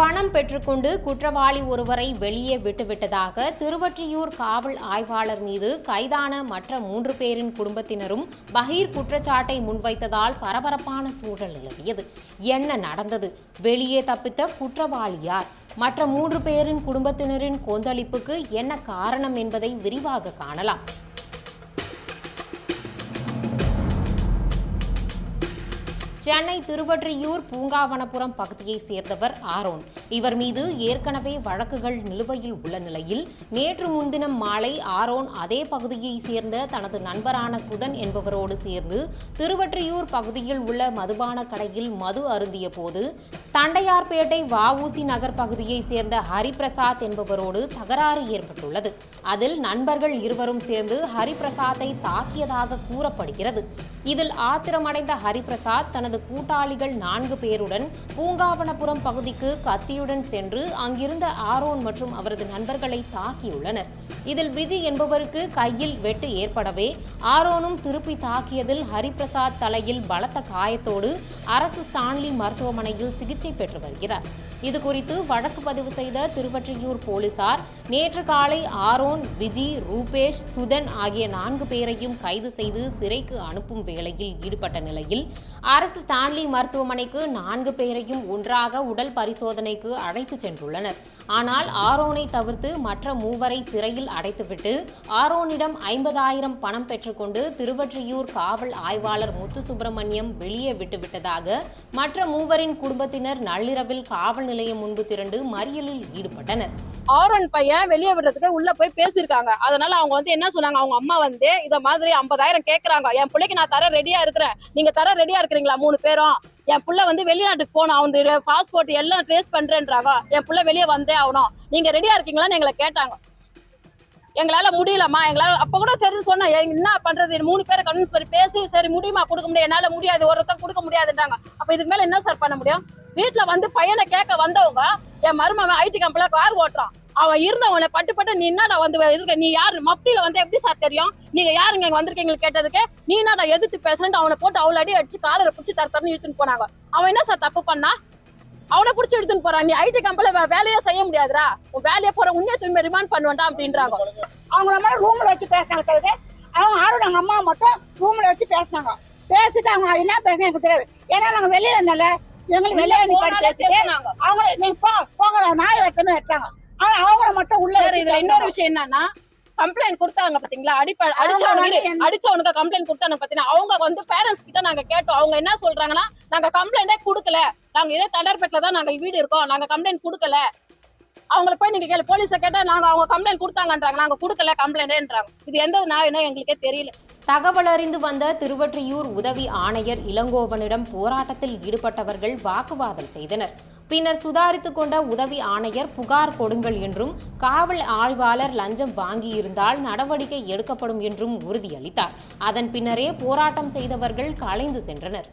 பணம் பெற்றுக்கொண்டு குற்றவாளி ஒருவரை வெளியே விட்டுவிட்டதாக திருவொற்றியூர் காவல் ஆய்வாளர் மீது கைதான மற்ற மூன்று பேரின் குடும்பத்தினரும் பகீர் குற்றச்சாட்டை முன்வைத்ததால் பரபரப்பான சூழல் நிலவியது. என்ன நடந்தது? வெளியே தப்பித்த குற்றவாளி யார்? மற்ற மூன்று பேரின் குடும்பத்தினரின் கொந்தளிப்புக்கு என்ன காரணம் என்பதை விரிவாக காணலாம். சென்னை திருவற்றியூர் பூங்காவனபுரம் பகுதியைச் சேர்ந்தவர் ஆரோன். இவர் மீது ஏற்கனவே வழக்குகள் நிலுவையில் உள்ள நிலையில் நேற்று முன்தினம் மாலை ஆரோன் அதே பகுதியைச் சேர்ந்த தனது நண்பரான சுதன் என்பவரோடு சேர்ந்து திருவற்றியூர் பகுதியில் உள்ள மதுபான கடையில் மது அருந்திய போது தண்டையார்பேட்டை வஉசி நகர் பகுதியைச் சேர்ந்த ஹரிபிரசாத் என்பவரோடு தகராறு ஏற்பட்டுள்ளது. அதில் நண்பர்கள் இருவரும் சேர்ந்து ஹரிபிரசாத்தை தாக்கியதாக கூறப்படுகிறது. இதில் ஆத்திரமடைந்த ஹரிபிரசாத் தனது கூட்டாளிகள் நான்கு பேருடன் பூங்காவனபுரம் பகுதிக்கு கத்தியுடன் சென்று அங்கிருந்த ஆரோன் மற்றும் அவரது நண்பர்களை தாக்கியுள்ளனர். இதில் விஜய் என்பவருக்கு கையில் வெட்டு ஏற்படவே ஆரோனும் திருப்பி தாக்கியதில் ஹரிபிரசாத் தலையில் பலத்த காயத்தோடு அரசு ஸ்டான்லி மருத்துவமனையில் சிகிச்சை பெற்று வருகிறார். இதுகுறித்து வழக்கு பதிவு செய்த திருவற்றியூர் போலீசார் நேற்று காலை ஆரோன் விஜி ரூபேஷ் சுதன் ஆகிய நான்கு பேரையும் கைது செய்து சிறைக்கு அனுப்பும் வேளையில் ஈடுபட்ட நிலையில் அரசு ஸ்டான்லி மருத்துவமனைக்கு நான்கு பேரையும் ஒன்றாக உடல் பரிசோதனைக்கு அழைத்து சென்றுள்ளனர். ஆனால் ஆரோனை தவிர்த்து மற்ற மூவரை சிறையில் அடைத்துவிட்டு ஆரோனிடம் ஐம்பதாயிரம் பணம் பெற்றுக்கொண்டு திருவற்றியூர் காவல் ஆய்வாளர் முத்து சுப்பிரமணியம் வெளியே விட்டுவிட்டதாக மற்ற மூவரின் குடும்பத்தினர் நள்ளிரவில் காவல் நிலையம் முன்பு திரண்டு மறியலில் ஈடுபட்டனர். ஆரோன் பையன் வெளியே விடுறதுக்கு உள்ள போய் பேசியிருக்காங்க. அதனால அவங்க வந்து என்ன சொன்னாங்க? அவங்க அம்மா வந்து இதை மாதிரி ஐம்பதாயிரம் கேட்கறாங்க என் பிள்ளைக்கு நான் தர ரெடியா இருக்கிறேன். நீங்க தர ரெடியா இருக்கிறீங்களா? மூணு பேரும் என் புள்ள வந்து வெளிநாட்டுக்கு போகணும் அவனுடைய பாஸ்போர்ட் எல்லாம் ட்ரேஸ் பண்றேன்றாங்க. என் புள்ள வெளியே வந்தே ஆகணும். நீங்க ரெடியா இருக்கீங்களான்னு எங்களை கேட்டாங்க. எங்களால முடியலம்மா. எங்களால அப்ப கூட சரின்னு சொன்னேன் என்ன பண்றது? மூணு பேரை கன்வின்ஸ் பண்ணி பேசி சரி முடியுமா? கொடுக்க முடியாது என்னால முடியாது. ஒருத்தர் கொடுக்க முடியாதுன்றாங்க. அப்ப இதுக்கு மேல என்ன சார் பண்ண முடியும்? வீட்டுல வந்து பையனை கேட்க வந்தவங்க என் மருமவன் ஐடி கம்பெனில கார் ஓட்டுறான். அவன் இருந்தவனை பட்டு பட்டு நீ என்னடா வந்து இருக்க நீ யாரு? மப்டியில வந்து எப்படி சார் தெரியும்? நீங்க யாருங்க இங்க வந்திருக்கீங்க கேட்டதுக்கு? நீ என்னடா எதிர்த்து பேசுறேன்ட்டு அவனை போட்டு அவ்வளோ அடி அடிச்சு காலரை பிடிச்சி தர தரன்னு இழுத்துன்னு போனாங்க. அவன் என்ன சார் தப்பு பண்ணா? அவனை பிடிச்சி எடுத்துன்னு போறான். நீ ஐடி கம்பெனில வேலையே செய்ய முடியாதுடா. உன் வேலையை போற உன்னே திரும்ப ரிமாண்ட் பண்ணுவேன்டா அப்படின்றாங்க. அவங்க நம்ம ரூம்ல வச்சு பேசினாங்க தவிர அவங்க ஆரோட அவங்க அம்மா மட்டும் ரூம்ல வச்சு பேசினாங்க. பேசிட்டு அவங்க என்ன பேசுனா எனக்கு தெரியாது. ஏன்னா நாங்க வெளியில இருந்தால எங்களுக்கு வெளியில நிப்பாட்டி போனாலே பேசிட்டு பேசுனாங்க. அவங்கள நீ போ போங்க நாய் வெட்டமே வெட்டாங்க ஆனா அவங்கள மட்டும் உள்ள இதுல இன்னொரு. விஷயம் என்னன்னா கம்ப்ளைண்ட் கொடுத்தாங்க பாத்தீங்களா? அடிப்ப அடிச்சவனுக்கு அடிச்சவனுக்கு கம்ப்ளைண்ட் கொடுத்தாங்க பாத்தீங்கன்னா அவங்க வந்து பேரண்ட்ஸ் கிட்ட நாங்க கேட்டோம். அவங்க என்ன சொல்றாங்கன்னா நாங்க கம்ப்ளைண்டே கொடுக்கல. நாங்க இதே தண்டர்பேட்ல தான் நாங்க வீடு இருக்கோம். நாங்க கம்ப்ளைண்ட் கொடுக்கல. அவங்கள போய் நீங்க கேளு. போலீஸ கேட்டா நாங்க அவங்க கம்ப்ளைண்ட் கொடுத்தாங்கன்றாங்க. நாங்க கொடுக்கல கம்ப்ளைண்டேன்றாங்க இது எந்த நியாயம் எங்களுக்கே தெரியல. தகவல் அறிந்து வந்த திருவொற்றியூர் உதவி ஆணையர் இளங்கோவனிடம் போராட்டத்தில் ஈடுபட்டவர்கள் வாக்குவாதம் செய்தனர். பின்னர் சுதாரித்து கொண்ட உதவி ஆணையர் புகார் கொடுங்கள் என்றும் காவல் ஆய்வாளர் லஞ்சம் வாங்கியிருந்தால் நடவடிக்கை எடுக்கப்படும் என்றும் உறுதியளித்தார். அதன் பின்னரே போராட்டம் செய்தவர்கள் கலைந்து சென்றனர்.